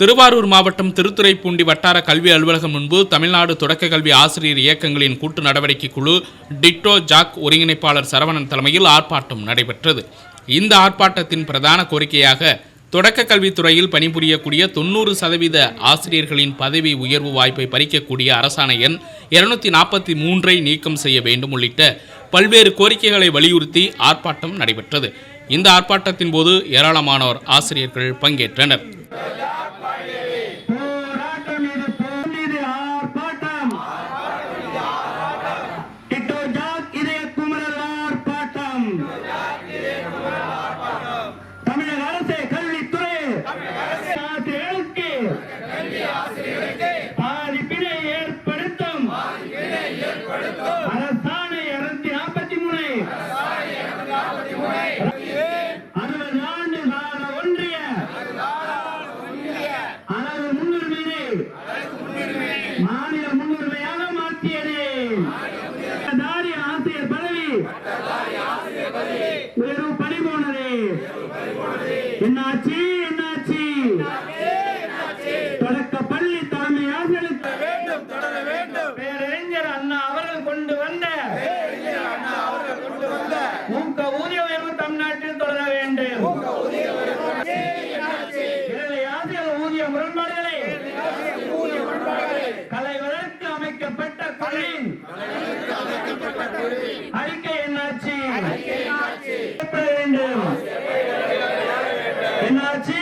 திருவாரூர் மாவட்டம் திருத்துறைப்பூண்டி வட்டார கல்வி அலுவலகம் முன்பு தமிழ்நாடு தொடக்க கல்வி ஆசிரியர் இயக்கங்களின் கூட்டு நடவடிக்கை குழு டிட்டோ ஜாக் ஒருங்கிணைப்பாளர் சரவணன் தலைமையில் ஆர்ப்பாட்டம் நடைபெற்றது. இந்த ஆர்ப்பாட்டத்தின் பிரதான கோரிக்கையாக தொடக்க கல்வித்துறையில் பணிபுரியக்கூடிய தொண்ணூறு சதவீத ஆசிரியர்களின் பதவி உயர்வு வாய்ப்பை பறிக்கக்கூடிய அரசாணை எண் இருநூத்தி நாற்பத்தி மூன்றை நீக்கம் செய்ய வேண்டும் உள்ளிட்ட பல்வேறு கோரிக்கைகளை வலியுறுத்தி ஆர்ப்பாட்டம் நடைபெற்றது. இந்த ஆர்ப்பாட்டத்தின் போது ஏராளமானோர் ஆசிரியர்கள் பங்கேற்றனர். மாற்றியது ஆசிரியர் பதவி. உயர்வு பணி போனது. என்னாச்சு என்னாச்சு? தொடக்க பள்ளி தலைமை ஆசிரியர்களுக்கு பேரறிஞர் அண்ணா அவர்கள் கொண்டு வந்த மூக்க ஊதிய உயர்வு தமிழ்நாட்டில் தொடர வேண்டும். இதில் ஆசிரியர் ஊதிய முரண்பாடுகளை கலை அறிக்கை என்னாச்சு? வேண்டும். என்னாச்சு?